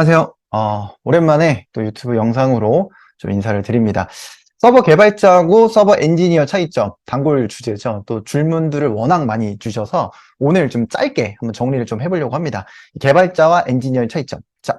안녕하세요. 어, 오랜만에 또 유튜브 영상으로 좀 인사를 드립니다. 서버 개발자하고 서버 엔지니어 차이점, 단골 주제죠. 또 질문들을 워낙 많이 주셔서 오늘 좀 짧게 한번 정리를 좀 해보려고 합니다. 개발자와 엔지니어의 차이점. 자,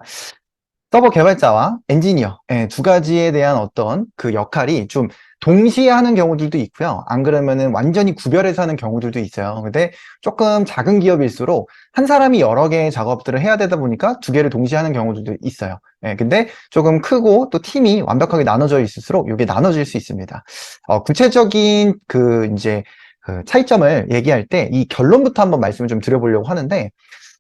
서버 개발자와 엔지니어 예, 두 가지에 대한 어떤 그 역할이 좀 동시에 하는 경우들도 있고요. 안 그러면은 완전히 구별해서 하는 경우들도 있어요. 근데 조금 작은 기업일수록 한 사람이 여러 개의 작업들을 해야 되다 보니까 두 개를 동시에 하는 경우들도 있어요. 예, 근데 조금 크고 또 팀이 완벽하게 나눠져 있을수록 이게 나눠질 수 있습니다. 어, 구체적인 그 이제 그 차이점을 얘기할 때 이 결론부터 한번 말씀을 좀 드려보려고 하는데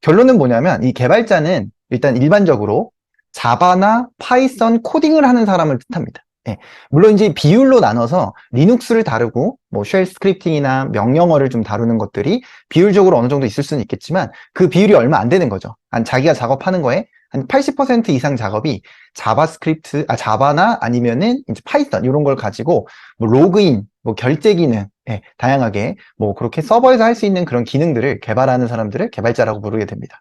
결론은 뭐냐면 이 개발자는 일단 일반적으로 자바나 파이썬 코딩을 하는 사람을 뜻합니다. 예. 물론 이제 비율로 나눠서 리눅스를 다루고 뭐 쉘 스크립팅이나 명령어를 좀 다루는 것들이 비율적으로 어느 정도 있을 수는 있겠지만 그 비율이 얼마 안 되는 거죠. 한 자기가 작업하는 거에 한 80% 이상 작업이 자바스크립트, 아 자바나 아니면은 이제 파이썬 이런 걸 가지고 뭐 로그인, 뭐 결제 기능, 예, 다양하게 뭐 그렇게 서버에서 할 수 있는 그런 기능들을 개발하는 사람들을 개발자라고 부르게 됩니다.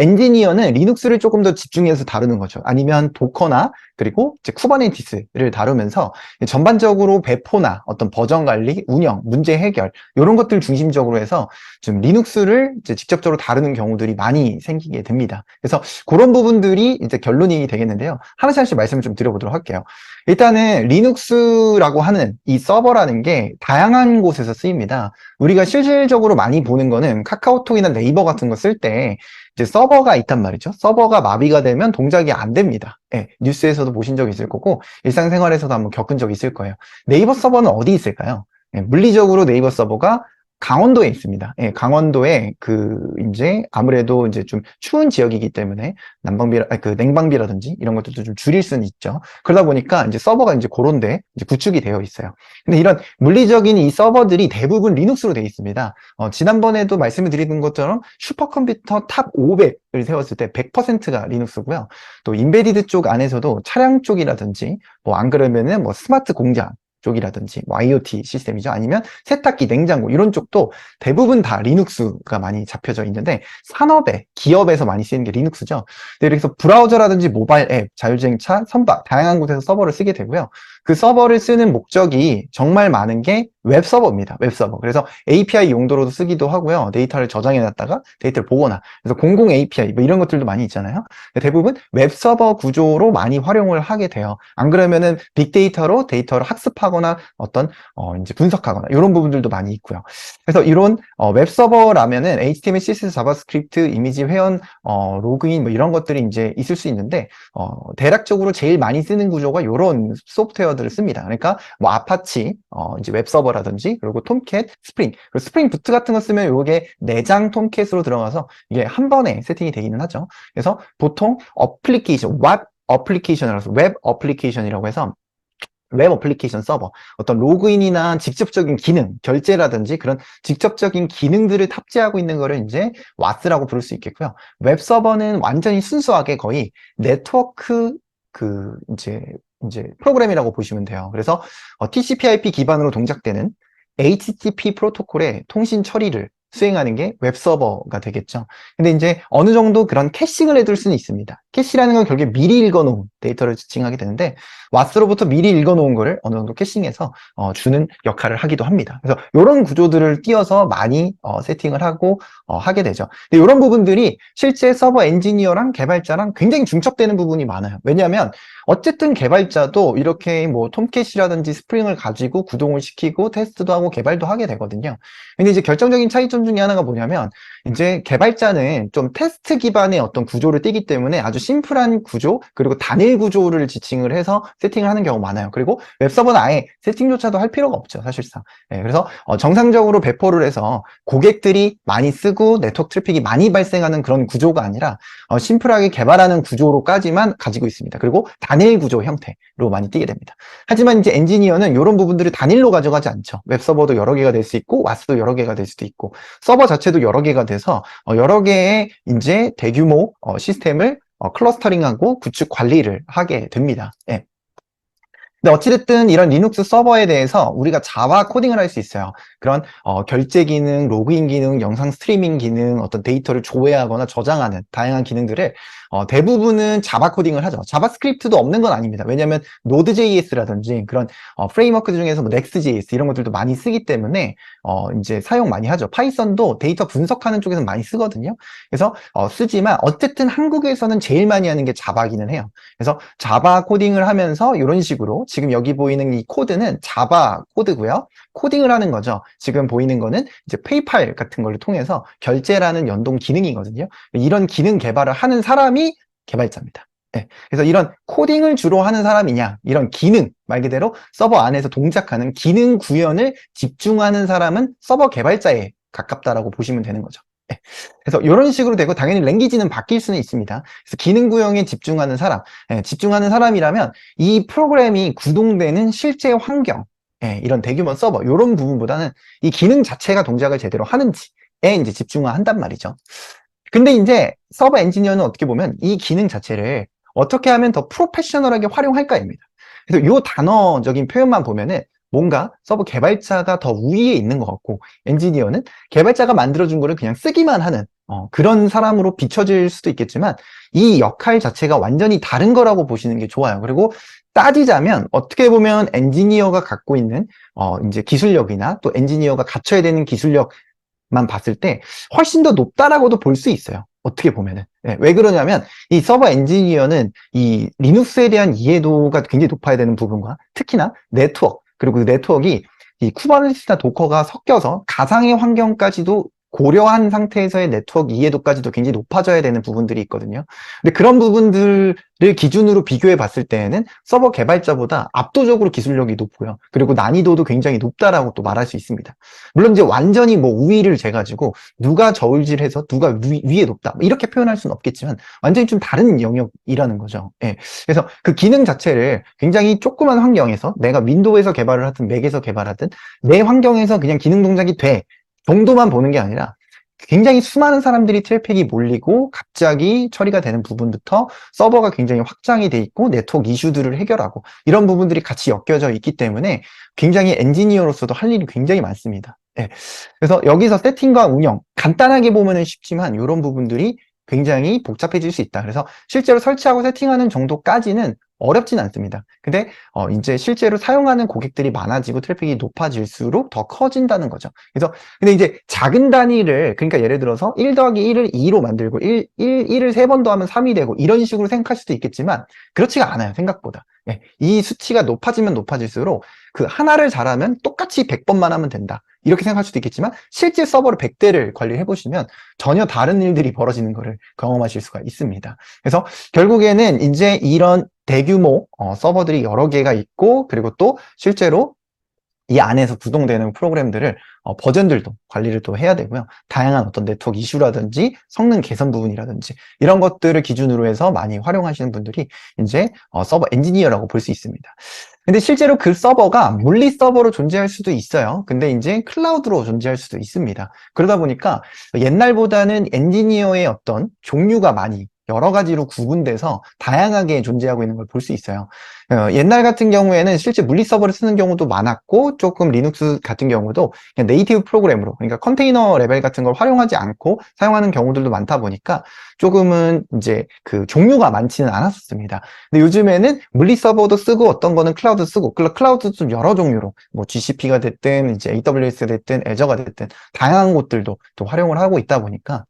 엔지니어는 리눅스를 조금 더 집중해서 다루는 거죠. 아니면 도커나 그리고 이제 쿠버네티스를 다루면서 전반적으로 배포나 어떤 버전 관리, 운영, 문제 해결 이런 것들 중심적으로 해서 좀 리눅스를 이제 직접적으로 다루는 경우들이 많이 생기게 됩니다. 그래서 그런 부분들이 이제 결론이 되겠는데요. 하나씩 하나씩 말씀을 좀 드려보도록 할게요. 일단은 리눅스라고 하는 이 서버라는 게 다양한 곳에서 쓰입니다. 우리가 실질적으로 많이 보는 거는 카카오톡이나 네이버 같은 거 쓸 때 이제 서버가 있단 말이죠. 서버가 마비가 되면 동작이 안 됩니다. 예, 뉴스에서도 보신 적 있을 거고 일상생활에서도 한번 겪은 적 있을 거예요. 네이버 서버는 어디 있을까요? 예, 물리적으로 네이버 서버가 강원도에 있습니다. 예, 강원도에 그 이제 아무래도 이제 좀 추운 지역이기 때문에 난방비, 그 냉방비라든지 이런 것들도 좀 줄일 수는 있죠. 그러다 보니까 이제 서버가 이제 그런데 이제 구축이 되어 있어요. 근데 이런 물리적인 이 서버들이 대부분 리눅스로 되어 있습니다. 어, 지난번에도 말씀을 드린 것처럼 슈퍼컴퓨터 탑 500을 세웠을 때 100%가 리눅스고요. 또 인베디드 쪽 안에서도 차량 쪽이라든지 뭐 안 그러면은 뭐 스마트 공장 쪽이라든지 뭐 IoT 시스템이죠. 아니면 세탁기, 냉장고 이런 쪽도 대부분 다 리눅스가 많이 잡혀져 있는데 산업에, 기업에서 많이 쓰이는 게 리눅스죠. 그래서 브라우저라든지 모바일 앱, 자율주행차, 선박 다양한 곳에서 서버를 쓰게 되고요. 그 서버를 쓰는 목적이 정말 많은 게 웹서버입니다. 웹서버. 그래서 API 용도로도 쓰기도 하고요. 데이터를 저장해 놨다가 데이터를 보거나. 그래서 공공 API 뭐 이런 것들도 많이 있잖아요. 대부분 웹서버 구조로 많이 활용을 하게 돼요. 안 그러면은 빅데이터로 데이터를 학습하거나 어떤 어 이제 분석하거나 이런 부분들도 많이 있고요. 그래서 이런 어 웹서버라면은 HTML, CSS, 자바스크립트, 이미지 회원, 어 로그인 뭐 이런 것들이 이제 있을 수 있는데 어 대략적으로 제일 많이 쓰는 구조가 이런 소프트웨어 들을 씁니다. 그러니까 뭐 아파치 어 이제 웹서버 서버라든지 그리고 톰캣, 스프링 그리고 스프링 부트 같은 거 쓰면 이게 내장 톰캣으로 들어가서 이게 한 번에 세팅이 되기는 하죠. 그래서 보통 어플리케이션, 웹 어플리케이션이라서 웹 어플리케이션이라고 해서 웹 어플리케이션 서버 어떤 로그인이나 직접적인 기능 결제라든지 그런 직접적인 기능들을 탑재하고 있는 거를 이제 와스라고 부를 수 있겠고요 웹 서버는 완전히 순수하게 거의 네트워크 그 이제 이제 프로그램이라고 보시면 돼요. 그래서 어, TCP/IP 기반으로 동작되는 HTTP 프로토콜의 통신 처리를 수행하는 게 웹서버가 되겠죠. 근데 이제 어느 정도 그런 캐싱을 해둘 수는 있습니다. 캐시라는 건 결국에 미리 읽어놓은 데이터를 지칭하게 되는데 왓스로부터 미리 읽어놓은 거를 어느 정도 캐싱해서 어, 주는 역할을 하기도 합니다. 그래서 이런 구조들을 띄어서 많이 어, 세팅을 하고 어, 하게 되죠. 근데 이런 부분들이 실제 서버 엔지니어랑 개발자랑 굉장히 중첩되는 부분이 많아요. 왜냐하면 어쨌든 개발자도 이렇게 뭐 톰캣이라든지 스프링을 가지고 구동을 시키고 테스트도 하고 개발도 하게 되거든요. 근데 이제 결정적인 차이점 중에 하나가 뭐냐면 이제 개발자는 좀 테스트 기반의 어떤 구조를 띄기 때문에 아주 심플한 구조 그리고 단일 구조를 지칭을 해서 세팅을 하는 경우가 많아요. 그리고 웹서버는 아예 세팅조차도 할 필요가 없죠. 사실상. 네, 그래서 어, 정상적으로 배포를 해서 고객들이 많이 쓰고 네트워크 트래픽이 많이 발생하는 그런 구조가 아니라 어, 심플하게 개발하는 구조로까지만 가지고 있습니다. 그리고 단일 구조 형태로 많이 띄게 됩니다. 하지만 이제 엔지니어는 이런 부분들을 단일로 가져가지 않죠. 웹서버도 여러 개가 될 수 있고 와스도 여러 개가 될 수도 있고 서버 자체도 여러 개가 돼서 어, 여러 개의 이제 대규모 어, 시스템을 어, 클러스터링하고 구축 관리를 하게 됩니다. 예. 근데 어찌됐든 이런 리눅스 서버에 대해서 우리가 자바 코딩을 할 수 있어요. 그런 어, 결제 기능, 로그인 기능, 영상 스트리밍 기능, 어떤 데이터를 조회하거나 저장하는 다양한 기능들을 어, 대부분은 자바 코딩을 하죠. 자바스크립트도 없는 건 아닙니다. 왜냐하면 Node.js라든지 그런 어, 프레임워크 중에서 뭐 Next.js 이런 것들도 많이 쓰기 때문에 어, 이제 사용 많이 하죠. 파이썬도 데이터 분석하는 쪽에서 많이 쓰거든요. 그래서 어, 쓰지만 어쨌든 한국에서는 제일 많이 하는 게 자바기는 해요. 그래서 자바 코딩을 하면서 이런 식으로 지금 여기 보이는 이 코드는 자바 코드고요. 코딩을 하는 거죠. 지금 보이는 거는 이제 페이팔 같은 걸 통해서 결제라는 연동 기능이거든요. 이런 기능 개발을 하는 사람이 개발자입니다. 네. 그래서 이런 코딩을 주로 하는 사람이냐, 이런 기능, 말 그대로 서버 안에서 동작하는 기능 구현을 집중하는 사람은 서버 개발자에 가깝다라고 보시면 되는 거죠. 네. 그래서 이런 식으로 되고 당연히 랭귀지는 바뀔 수는 있습니다. 그래서 기능 구형에 집중하는 사람, 예, 집중하는 사람이라면 이 프로그램이 구동되는 실제 환경, 예, 이런 대규모 서버 이런 부분보다는 이 기능 자체가 동작을 제대로 하는지에 이제 집중한단 말이죠. 근데 이제 서버 엔지니어는 어떻게 보면 이 기능 자체를 어떻게 하면 더 프로페셔널하게 활용할까입니다. 그래서 이 단어적인 표현만 보면은 뭔가 서버 개발자가 더 우위에 있는 것 같고 엔지니어는 개발자가 만들어준 거를 그냥 쓰기만 하는 어, 그런 사람으로 비춰질 수도 있겠지만 이 역할 자체가 완전히 다른 거라고 보시는 게 좋아요. 그리고 따지자면 어떻게 보면 엔지니어가 갖고 있는 어, 이제 기술력이나 또 엔지니어가 갖춰야 되는 기술력만 봤을 때 훨씬 더 높다라고도 볼 수 있어요. 어떻게 보면은. 네, 왜 그러냐면 이 서버 엔지니어는 이 리눅스에 대한 이해도가 굉장히 높아야 되는 부분과 특히나 네트워크 그리고 그 네트워크가 이 쿠버네티스나 도커가 섞여서 가상의 환경까지도 고려한 상태에서의 네트워크 이해도까지도 굉장히 높아져야 되는 부분들이 있거든요. 근데 그런 부분들을 기준으로 비교해 봤을 때에는 서버 개발자보다 압도적으로 기술력이 높고요. 그리고 난이도도 굉장히 높다라고 또 말할 수 있습니다. 물론 이제 완전히 뭐 우위를 재가지고 누가 저울질해서 누가 위, 위에 높다 뭐 이렇게 표현할 수는 없겠지만 완전히 좀 다른 영역이라는 거죠. 예. 그래서 그 기능 자체를 굉장히 조그만 환경에서 내가 윈도우에서 개발을 하든 맥에서 개발하든 내 환경에서 그냥 기능 동작이 돼 정도만 보는 게 아니라 굉장히 수많은 사람들이 트래픽이 몰리고 갑자기 처리가 되는 부분부터 서버가 굉장히 확장이 돼 있고 네트워크 이슈들을 해결하고 이런 부분들이 같이 엮여져 있기 때문에 굉장히 엔지니어로서도 할 일이 굉장히 많습니다. 네. 그래서 여기서 세팅과 운영 간단하게 보면은 쉽지만 이런 부분들이 굉장히 복잡해질 수 있다. 그래서 실제로 설치하고 세팅하는 정도까지는 어렵진 않습니다. 근데 어 이제 실제로 사용하는 고객들이 많아지고 트래픽이 높아질수록 더 커진다는 거죠. 그래서 근데 이제 작은 단위를 그러니까 예를 들어서 1 더하기 1을 2로 만들고 1, 1, 1을 3번 더하면 3이 되고 이런 식으로 생각할 수도 있겠지만 그렇지가 않아요. 생각보다. 예, 이 수치가 높아지면 높아질수록 그 하나를 잘하면 똑같이 100번만 하면 된다. 이렇게 생각할 수도 있겠지만 실제 서버를 100대를 관리해 보시면 전혀 다른 일들이 벌어지는 것을 경험하실 수가 있습니다. 그래서 결국에는 이제 이런 대규모 어, 서버들이 여러 개가 있고 그리고 또 실제로 이 안에서 구동되는 프로그램들을 어, 버전들도 관리를 또 해야 되고요. 다양한 어떤 네트워크 이슈라든지 성능 개선 부분이라든지 이런 것들을 기준으로 해서 많이 활용하시는 분들이 이제 어, 서버 엔지니어라고 볼 수 있습니다. 근데 실제로 그 서버가 물리 서버로 존재할 수도 있어요. 근데 이제 클라우드로 존재할 수도 있습니다. 그러다 보니까 옛날보다는 엔지니어의 어떤 종류가 많이 여러 가지로 구분돼서 다양하게 존재하고 있는 걸 볼 수 있어요. 어, 옛날 같은 경우에는 실제 물리 서버를 쓰는 경우도 많았고 조금 리눅스 같은 경우도 그냥 네이티브 프로그램으로 그러니까 컨테이너 레벨 같은 걸 활용하지 않고 사용하는 경우들도 많다 보니까 조금은 이제 그 종류가 많지는 않았었습니다. 근데 요즘에는 물리 서버도 쓰고 어떤 거는 클라우드 쓰고 클라우드 좀 여러 종류로 뭐 GCP가 됐든 이제 AWS가 됐든 애저가 됐든 다양한 곳들도 또 활용을 하고 있다 보니까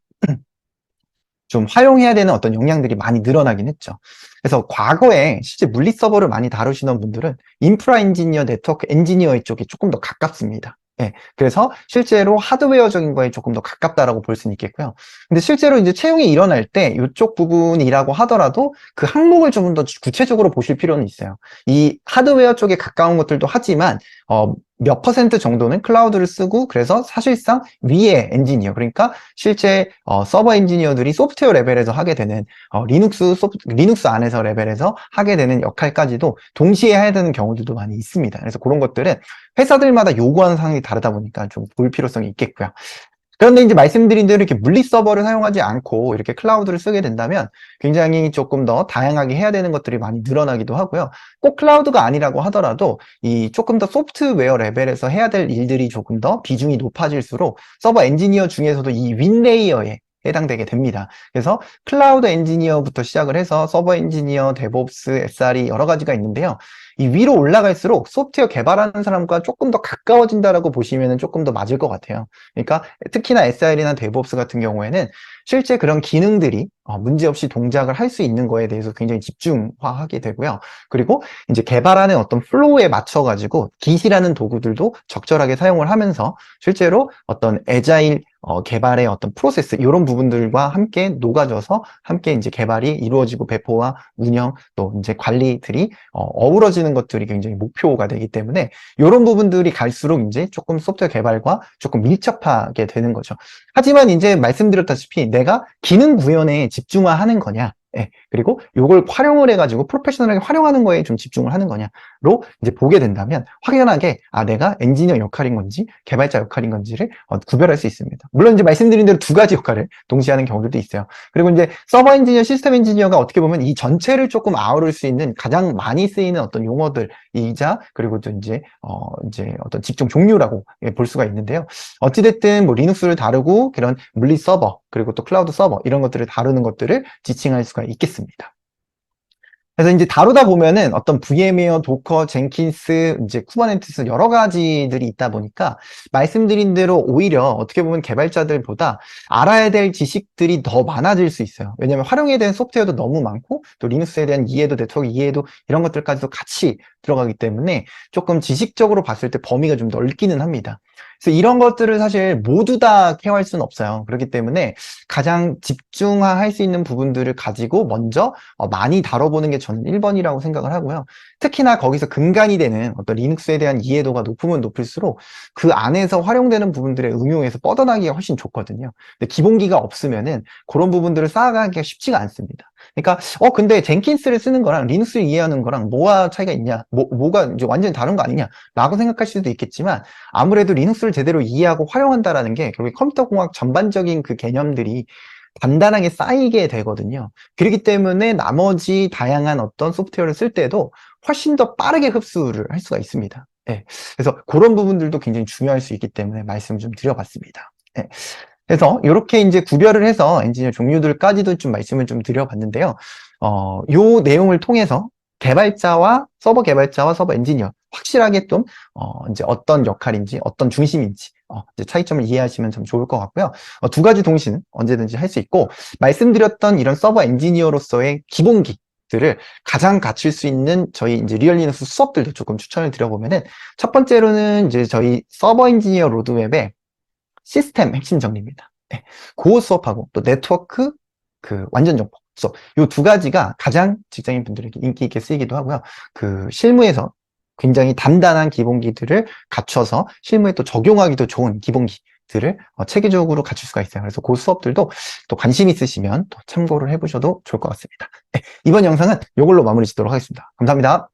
좀 활용해야 되는 어떤 역량들이 많이 늘어나긴 했죠. 그래서 과거에 실제 물리 서버를 많이 다루시는 분들은 인프라 엔지니어, 네트워크 엔지니어 쪽이 조금 더 가깝습니다. 예, 그래서 실제로 하드웨어적인 거에 조금 더 가깝다라고 볼 수는 있겠고요. 근데 실제로 이제 채용이 일어날 때 이쪽 부분이라고 하더라도 그 항목을 좀더 구체적으로 보실 필요는 있어요. 이 하드웨어 쪽에 가까운 것들도 하지만 어, 몇 퍼센트 정도는 클라우드를 쓰고 그래서 사실상 위에 엔지니어 그러니까 실제 어, 서버 엔지니어들이 소프트웨어 레벨에서 하게 되는 어, 리눅스 소프, 리눅스 안에서 레벨에서 하게 되는 역할까지도 동시에 해야 되는 경우들도 많이 있습니다. 그래서 그런 것들은 회사들마다 요구하는 사항이 다르다 보니까 좀 볼 필요성이 있겠고요. 그런데 이제 말씀드린 대로 이렇게 물리 서버를 사용하지 않고 이렇게 클라우드를 쓰게 된다면 굉장히 조금 더 다양하게 해야 되는 것들이 많이 늘어나기도 하고요. 꼭 클라우드가 아니라고 하더라도 이 조금 더 소프트웨어 레벨에서 해야 될 일들이 조금 더 비중이 높아질수록 서버 엔지니어 중에서도 이 윈레이어에 해당되게 됩니다. 그래서 클라우드 엔지니어부터 시작을 해서 서버 엔지니어, 데브옵스, SRE 여러 가지가 있는데요. 이 위로 올라갈수록 소프트웨어 개발하는 사람과 조금 더 가까워진다라고 보시면 조금 더 맞을 것 같아요. 그러니까 특히나 SRE나 데브옵스 같은 경우에는 실제 그런 기능들이 어, 문제없이 동작을 할 수 있는 거에 대해서 굉장히 집중화하게 되고요. 그리고 이제 개발하는 어떤 플로우에 맞춰가지고 깃이라는 도구들도 적절하게 사용을 하면서 실제로 어떤 에자일 어, 개발의 어떤 프로세스 이런 부분들과 함께 녹아져서 함께 이제 개발이 이루어지고 배포와 운영 또 이제 관리들이 어, 우러지는 것들이 굉장히 목표가 되기 때문에 이런 부분들이 갈수록 이제 조금 소프트웨어 개발과 조금 밀접하게 되는 거죠. 하지만 이제 말씀드렸다시피 내가 기능 구현에 집중화하는 거냐 예, 그리고 이걸 활용을 해가지고 프로페셔널하게 활용하는 거에 좀 집중을 하는 거냐로 이제 보게 된다면 확연하게 아 내가 엔지니어 역할인 건지 개발자 역할인 건지를 어, 구별할 수 있습니다. 물론 이제 말씀드린 대로 두 가지 역할을 동시에 하는 경우들도 있어요. 그리고 이제 서버 엔지니어, 시스템 엔지니어가 어떻게 보면 이 전체를 조금 아우를 수 있는 가장 많이 쓰이는 어떤 용어들이자 그리고 또 이제 어 이제 어떤 직종 종류라고 예, 볼 수가 있는데요. 어찌됐든 뭐 리눅스를 다루고 그런 물리 서버 그리고 또 클라우드 서버 이런 것들을 다루는 것들을 지칭할 수가 있겠습니다. 그래서 이제 다루다 보면은 어떤 VM웨어, 도커, 젠킨스, 이제 쿠버네티스 여러 가지들이 있다 보니까 말씀드린 대로 오히려 어떻게 보면 개발자들보다 알아야 될 지식들이 더 많아질 수 있어요. 왜냐하면 활용에 대한 소프트웨어도 너무 많고 또 리눅스에 대한 이해도 네트워크 이해도 이런 것들까지도 같이 들어가기 때문에 조금 지식적으로 봤을 때 범위가 좀 넓기는 합니다. 그래서 이런 것들을 사실 모두 다 케어할 수는 없어요. 그렇기 때문에 가장 집중화할 수 있는 부분들을 가지고 먼저 어, 많이 다뤄보는 게 저는 1번이라고 생각을 하고요. 특히나 거기서 근간이 되는 어떤 리눅스에 대한 이해도가 높으면 높을수록 그 안에서 활용되는 부분들의 응용에서 뻗어나기가 훨씬 좋거든요. 근데 기본기가 없으면은 그런 부분들을 쌓아가기가 쉽지가 않습니다. 그러니까 어 근데 젠킨스를 쓰는 거랑 리눅스를 이해하는 거랑 뭐가 차이가 있냐 뭐, 뭐가 이제 완전히 다른 거 아니냐 라고 생각할 수도 있겠지만 아무래도 리눅스를 제대로 이해하고 활용한다라는 게 결국 컴퓨터 공학 전반적인 그 개념들이 단단하게 쌓이게 되거든요. 그렇기 때문에 나머지 다양한 어떤 소프트웨어를 쓸 때도 훨씬 더 빠르게 흡수를 할 수가 있습니다. 예. 그래서 그런 부분들도 굉장히 중요할 수 있기 때문에 말씀을 좀 드려봤습니다. 예. 그래서 이렇게 이제 구별을 해서 엔지니어 종류들까지도 좀 말씀을 좀 드려봤는데요. 어, 요 내용을 통해서 개발자와 서버 개발자와 서버 엔지니어 확실하게 좀 어, 이제 어떤 역할인지 어떤 중심인지 어, 이제 차이점을 이해하시면 참 좋을 것 같고요. 어, 두 가지 동시는 언제든지 할 수 있고 말씀드렸던 이런 서버 엔지니어로서의 기본기 들을 가장 갖출 수 있는 저희 이제 리얼 리눅스 수업들도 조금 추천을 드려보면은 첫 번째로는 이제 저희 서버 엔지니어 로드맵의 시스템 핵심 정리입니다. 네. 그 수업하고 또 네트워크 그 완전 정보 수업 이 두 가지가 가장 직장인 분들에게 인기 있게 쓰이기도 하고요. 그 실무에서 굉장히 단단한 기본기들을 갖춰서 실무에 또 적용하기도 좋은 기본기들을 어, 체계적으로 갖출 수가 있어요. 그래서 그 수업들도 또 관심 있으시면 또 참고를 해보셔도 좋을 것 같습니다. 네, 이번 영상은 이걸로 마무리 짓도록 하겠습니다. 감사합니다.